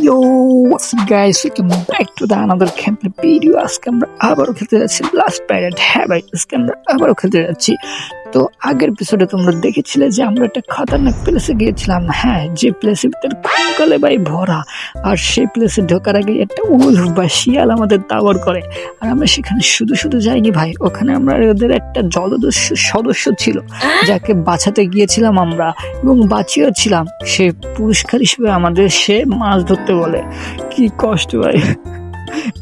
Yo, what's up guys? Welcome back to the another gameplay video. আজকে আমরা আবারও খেলতে যাচ্ছি লাস্ট প্যারেট হ্যাঁ ভাই আজকে আমরা আবারও খেলতে যাচ্ছি তো আগের এপিসোডে তোমরা দেখেছিলে যে আমরা একটা খতরনাক প্লেসে গিয়েছিলাম। হ্যাঁ যে প্লেসে ভিতরে কঙ্কালে ভাই ভরা। আর সেই প্লেসে ঢোকার আগে একটা উল বা শিয়াল আমাদের দাবর করে। আর আমরা সেখানে শুধু শুধু যাইনি ভাই। ওখানে আমরা ওদের একটা জলদস্যু সদস্য ছিল যাকে বাঁচাতে গিয়েছিলাম আমরা। এবং বাঁচিয়েও ছিলাম। সে পুরস্কার হিসেবে আমাদের সে মাছ ধরতে বলে। কি কষ্ট ভাই।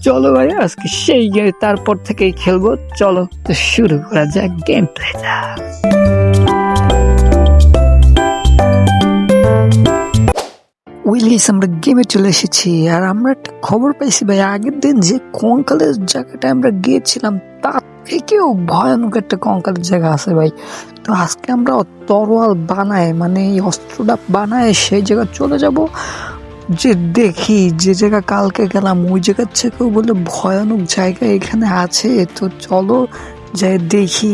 চলো ভাই আজকে সেই গে- তারপর থেকেই খেলব। চলো, তো শুরু করা যাক গেম প্লেটা উইলিস আমরা গেমে চলে এসেছি, আর আমরা একটা খবর পাইছি ভাই আগের দিন যে কঙ্কালের জায়গাটা আমরা গিয়েছিলাম, তার থেকেও ভয়ানক একটা কঙ্কালের জায়গা আছে ভাই। তো আজকে আমরা তরোয়াল বানায় মানে এই অস্ত্রটা বানায়, সেই জায়গা চলে যাব। যে দেখি যে জায়গা কালকে গেলাম, ওই জায়গার থেকেও বলে ভয়ানক জায়গা এখানে আছে, তো চলো যাই দেখি।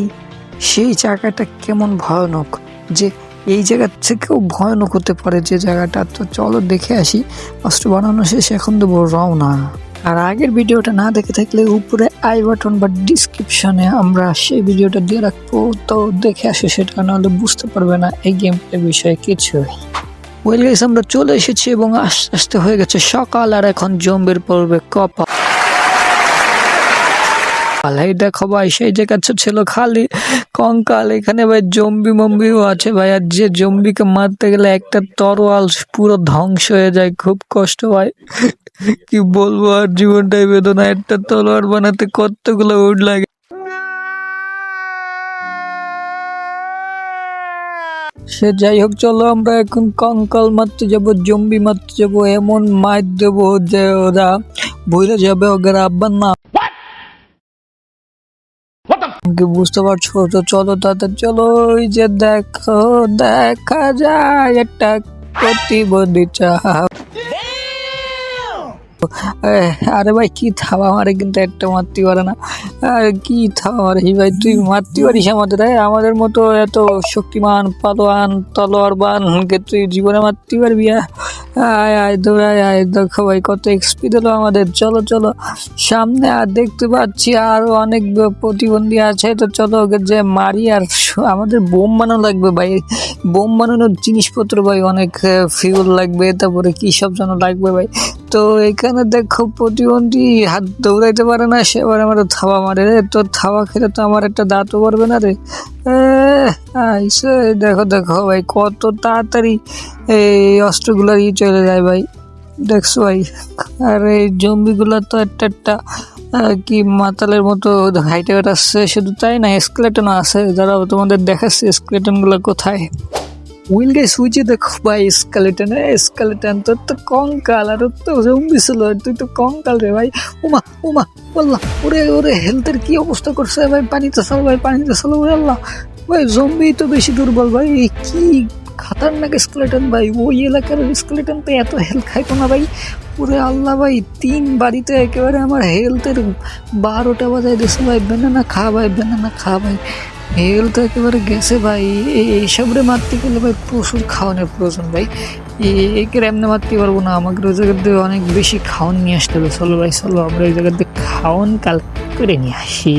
সেই জায়গাটা কেমন ভয়ানক, যে এই জায়গার থেকেও ভয়ানক হতে পারে যে জায়গাটা। তো চলো দেখে আসি অস্ত্র বানানো শেষ, এখন দেবো রওনা। আর আগের ভিডিওটা না দেখে থাকলে উপরে আই বাটন বা ডিসক্রিপশনে আমরা সেই ভিডিওটা দিয়ে রাখব, তো দেখে আসি সেটা, নাহলে বুঝতে পারবে না এই গেম প্লে বিষয়ে কিছুই। ওয়েল গাইস আমরা চলে এসেছি এবং আস্তে আস্তে হয়ে গেছে সকাল আর এখন জম্বির পড়বে কপা। এই দেখো ভাই, সেই জায়গা ছিল খালি কঙ্কাল, এখানে ভাই জম্বি মম্বিও আছে ভাই, আর যে জম্বিকে মারতে গেলে একটা তরোয়াল পুরো ধ্বংস হয়ে যায়, খুব কষ্ট ভাই। কি বলব, আর জীবনটাই বেদনা একটা তলোয়ার বানাতে কতগুলো উড লাগে। সে যাই হোক চলো আমরা এখন কঙ্কাল মারতে যাব জম্বি মারতে যাব এমন মার দেবো যে ওরা ভুলে যাবে ওদের আব্বার না বুঝতে পারছ? তো চলো তাদের চলো ওই যে দেখো দেখা যায় একটা প্রতিবন্ধী এ, আরে ভাই, কি থাবা মারে কিন্তু একটা মারতে পারে না কি থাবা মারে ভাই, তুই মারতে পারিস আমাদের, এ? আমাদের মতো এত শক্তিমান, পালোয়ান, তলোয়ারবান কে তুই জীবনে মারতে পারবি? আয় আয় দৌড়ায় আয় দেখো ভাই, কত এক্সপি দিল আমাদের, চলো চলো সামনে আর দেখতে পাচ্ছি আরও অনেক প্রতিবন্ধী আছে, তো চলো ওকে যে মারি আর আমাদের বোম বানানো লাগবে ভাই বোম বানানোর জিনিসপত্র ভাই, অনেক ফিউল লাগবে, তারপরে কি সব যেন লাগবে ভাই তো এখানে দেখো প্রতিবন্ধী হাত দৌড়াইতে পারে না, সে এবার আমার থাবা মারে। রে তো থাবা খেলে তো আমার একটা দাঁতও পারবে না রে। দেখো দেখো ভাই, কত তাড়াতাড়ি এই অস্ত্রগুলো ই চলে যায় ভাই। দেখছ ভাই, আর এই জম্বিগুলো তো একটা একটা কি মাতালের মতো হাইটে আসছে শুধু তাই না স্কেলেটন আছে। যারা তোমাদের দেখাচ্ছে স্কেলেটনগুলো উইল গাইস উইচে দেখো ভাই স্কেলেটন স্কেলেটন তোর তো কঙ্কাল আর তো জম্বি ছিল তুই তো কঙ্কাল রে ভাই উমা উমা বললাম ওরে ওরে হেলথের কি অবস্থা করছে ভাই পানিতে চলো ভাই পানিতে চলো ভাই আল্লাহ ভাই জম্বি তো বেশি দুর্বল ভাই কি খাতারনাক স্কেলেটন ভাই, ওই এলাকার স্কেলেটন তো এত হেল খাইতো না ভাই। ওরে আল্লাহ ভাই, তিন বাড়িতে একেবারে আমার হেলথের বারোটা বাজায় দিছে ভাই। বেনানা খা ভাই বেনানা খা ভাই। হেলথ একেবারে গেছে ভাই। এই এইসব রে মারতে গেলে ভাই প্রচুর খাওয়ানোর প্রয়োজন ভাই। একে এমনি মারতে পারব না। আমাকে ওই জায়গার দিয়ে অনেক বেশি খাওয়ান নিয়ে আসতে হবে। চলো ভাই, চলো, আমরা ওই জায়গার দিয়ে খাওয়ান কাল করে নিয়ে আসি।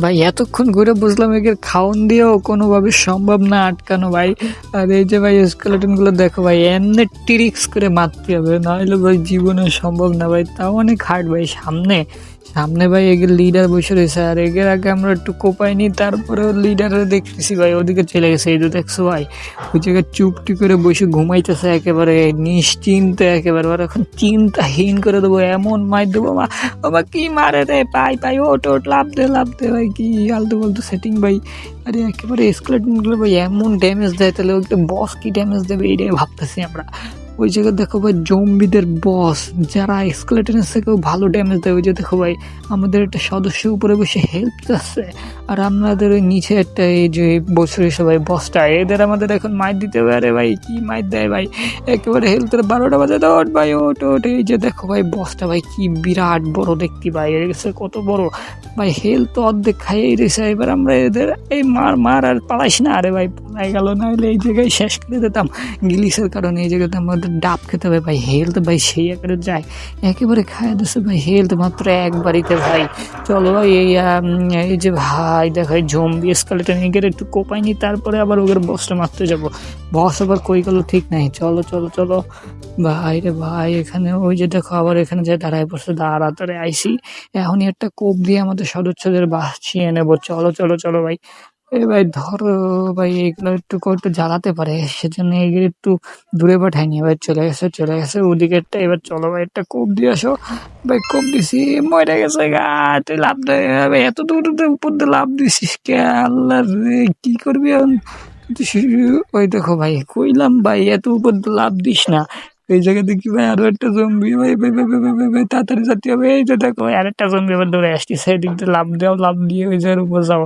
ভাই, এতক্ষণ ঘুরে বুঝলাম একে খাওন দিয়েও কোনোভাবে সম্ভব না আটকানো, ভাই। আর এই যে ভাই স্কেলেটনগুলো দেখো ভাই, এমনি টিরিক্স করে মারতে হবে, নাহলে ভাই জীবনে সম্ভব না, ভাই। তাও অনেক হার্ড ভাই, সামনে। সামনে ভাই এগের লিডার বসে রয়েছে, আর এগের আগে আমরা একটু কোপাইনি তারপরে লিডারে দেখতেছি ভাই, ওদিকে চলে গেছে, এই যে দেখছ ভাই, ওই জায়গায় চুপটি করে বসে ঘুমাইতেছে একেবারে, নিশ্চিন্তে একেবারে ওর এখন চিন্তাহীন করে দেবো, এমন মার দেবো, মা বাবা কি মারে রে, পাই পাই ওট ওট লাভ দে লাভ দে, ভাই, কি আলতু বলতো সেটিং ভাই, আরে একেবারে স্কেলেটনগুলো ভাই, এমন ড্যামেজ দেয়, তাহলে ওকে বস কি ড্যামেজ দেবে এইটাই ভাবতেছি আমরা। ওই জায়গায় দেখো ভাই, জম্বিদের বস যারা স্কেলেটনের থেকেও ভালো ড্যামেজ দেয়, ওই যে দেখো ভাই, আমাদের একটা সদস্য উপরে বসে হেল্প আছে আর আমাদের ওই নিচে একটা এই যে বছর সবাই বসটা এদের আমাদের এখন মাইর দিতে হবে। আরে ভাই, কি মাইর দেয় ভাই? একেবারে হেলথের বারোটা বাজে ওঠ ভাই ওট ওট এই যে দেখো ভাই বসটা ভাই, কি বিরাট বড় দেখতে ভাই, এর কত বড়। ভাই হেলথ তো অর্ধেক খাইয়েই রয়েছে এবার আমরা এদের এই মার মার আর পালাইস না। আরে ভাই, পালাই গেল না হলে এই জায়গায় শেষ করে দিতাম। গিলিসের কারণে এই জায়গাতে আমরা আমাদের ডাব খেতে হবে ভাই হেলথ ভাই সেই আকারে যায়। একেবারে খায় দিচ্ছে ভাই হেলথ মাত্র একবারিতে ভাই। চলো ভাই, এই এই যে ভাই দেখো জম্বি স্কেলেটন এগের একটু কোপাই তারপরে আবার ওদের বসটা মারতে যাব। বস আবার কই গেল ঠিক নাই। চলো চলো চলো। ভাই রে ভাই, এখানে ওই যে দেখো, আবার এখানে যে দাঁড়ায় পড়ছে দাঁড়াতারে আইসি। এখনই একটা কোপ দিয়ে আমাদের সদস্যদের বাঁচিয়ে নেব। চলো চলো চলো ভাই। এ ভাই ধরো ভাই এগুলো একটু একটু জ্বালাতে পারে, সেজন্য এগুলো একটু দূরে পাঠায়নি। এবার চলে গেছে চলে গেছে ওদিকেরটা এবার চলো ভাই, একটা কোপ দিয়ে আসো। ভাই কোপ দিছি, মরে গেছে গা, তুই লাভ দে, ভাই এত দূর উপর দিয়ে লাভ দিছিস কে? আল্লাহ রে, কি করবি এখন? ওই দেখো ভাই, কইলাম ভাই, এত উপর লাভ দিস না। এই জায়গা দেখি ভাই আরও একটা জম্বি ভাই ভাই ভাই ভাই ভাই ভাই, তাড়াতাড়ি যেতে হবে, এই যে দেখো, ভাই, আরেকটা জম্বি এবার দৌড়ে আসছি সেদিক দিয়ে লাভ দেওয়া লাভ দিয়ে ওই জায়গার উপর যাও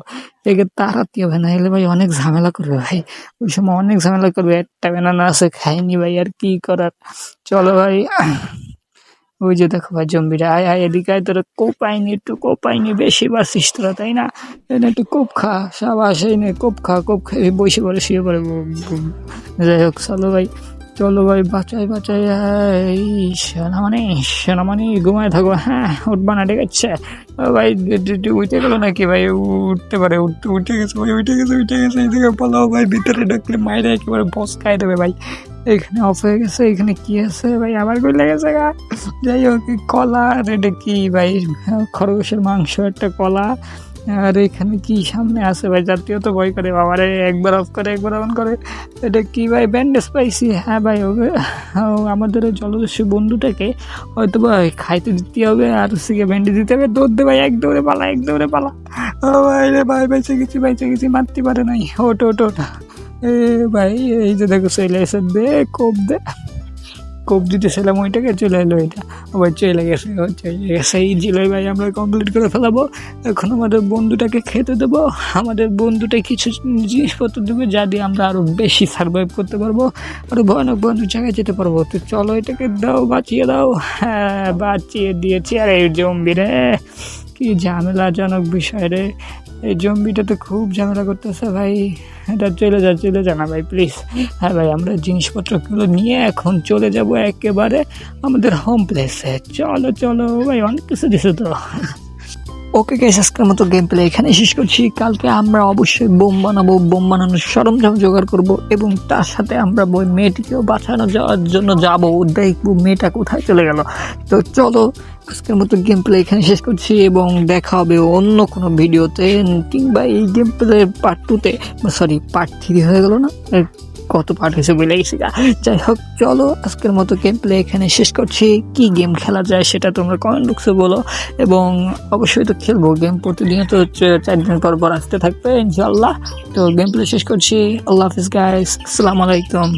একে তাড়াতে হবে না এলে ভাই অনেক ঝামেলা করবে ভাই। ওই সময় অনেক ঝামেলা করবে, একটা বেনানা আছে, খাইনি ভাই, আর কি করার? চলো ভাই, ওই যে দেখো ভাই জম্বিরা আয় আয়, এদিকে আয়, তোরা কোপ আইনি, একটু কোপ আইনি, বেশি বাসিস তোরা, তাই না? এনে একটু কোপ খা, সাবাস, এই নে, কোপ খা, কোপ খেয়ে বসে পড়ে, শুয়ে পড়ে যাই হোক, চলো ভাই। চলো ভাই, বাঁচাই বাঁচাই, এই সেনামানি সেনামানি, ঘুমায় থাকো হ্যাঁ উঠবা না, ঠিক আছে? ভাই উঠে গেলো নাকি ভাই? উঠতে পারে, উঠতে, উঠে গেছে ভাই, উঠে গেছে উঠে গেছে এইদিকে পালাও ভাই, ভিতরে ঢুকলে মায়েরা একেবারে বস খাই দেবে ভাই। এখানে অফ হয়ে গেছে, এখানে কি আছে ভাই? আমার কই লেগেছে গা। যাই হোক, কলা, আর এটা কি ভাই? খরগোশের মাংস, একটা কলা। আর এখানে কি সামনে আছে ভাই? জাতীয় তো ভয় করে বাবারে। একবার অফ করে, একবার অন করে। এটা কি ভাই? ব্যান্ডেজ পাইছি। হ্যাঁ ভাই আমাদের জলদস্যু বন্ধুটাকে হয়তো ভাই খাইতে দিতে হবে আর সিকে ব্যান্ডেজ দিতে হবে। দৌড় দে ভাই এক দৌড়ে পালা এক দৌড়ে পালা। ও ভাই রে ভাই, বেঁচে গেছি বেঁচে গেছি, মারতে পারে নাই। ওট ওট ওট এ ভাই, এই যে দেখো, চলে এসে দে, কোপ দে। কোপ দিতেছিলাম ওইটাকে, চলে এলো এটা। আবার চলে গেছে চলে গেছে। এই জিলই ভাই, আমরা কমপ্লিট করে ফেলাবো। এখন আমাদের বন্ধুটাকে খেতে দেবো। আমাদের বন্ধুটা কিছু জিনিসপত্র দেবে যা দিয়ে আমরা আরও বেশি সার্ভাইভ করতে পারব। আরও ভয়ানক ভয়ানক জায়গায় যেতে পারব। তো চলো এটাকে দাও, বাঁচিয়ে দাও। হ্যাঁ বাঁচিয়ে দিয়েছি। আর এই জম্বি রে, কি ঝামেলাজনক বিষয় রে। এই জম্বিটা তো খুব ঝামেলা করতেছে, ভাই। এটা চলে যা চলে যা না, ভাই প্লিজ হ্যাঁ ভাই, আমরা জিনিসপত্রগুলো নিয়ে এখন চলে যাব একেবারে আমাদের হোম প্লেসে চলো চলো, ভাই, অনেক কিছু দিছে তো। ওকে গাইস আজকের মতো গেম প্লে এখানে শেষ করছি। কালকে আমরা অবশ্যই বোম বানাবো, বোম বানানোর সরঞ্জাম জোগাড় করব এবং তার সাথে আমরা বই মেয়েটিকেও বাঁচানো যাওয়ার জন্য যাব। দেখব মেয়েটা কোথায় চলে গেল। তো চলো, আজকের মতো গেম প্লে এখানে শেষ করছি এবং দেখা হবে অন্য কোনো ভিডিওতে কিংবা এই গেম প্লে পার্ট টুতে সরি পার্ট থ্রি হয়ে গেল না? কত পার্ট হয়েছে বলে গেছি যাই হোক, চলো, আজকের মতো গেম প্লে এখানে শেষ করছি। কি গেম খেলা যায় সেটা তোমরা কমেন্ট বক্সে বলো। এবং অবশ্যই তো খেলব। গেম প্রতিদিন তো চার দিন পর পর আসতে থাকবে ইনশাল্লাহ তো গেম প্লে শেষ করছি। আল্লাহ হাফিজ গাইস আসসালামু আলাইকুম।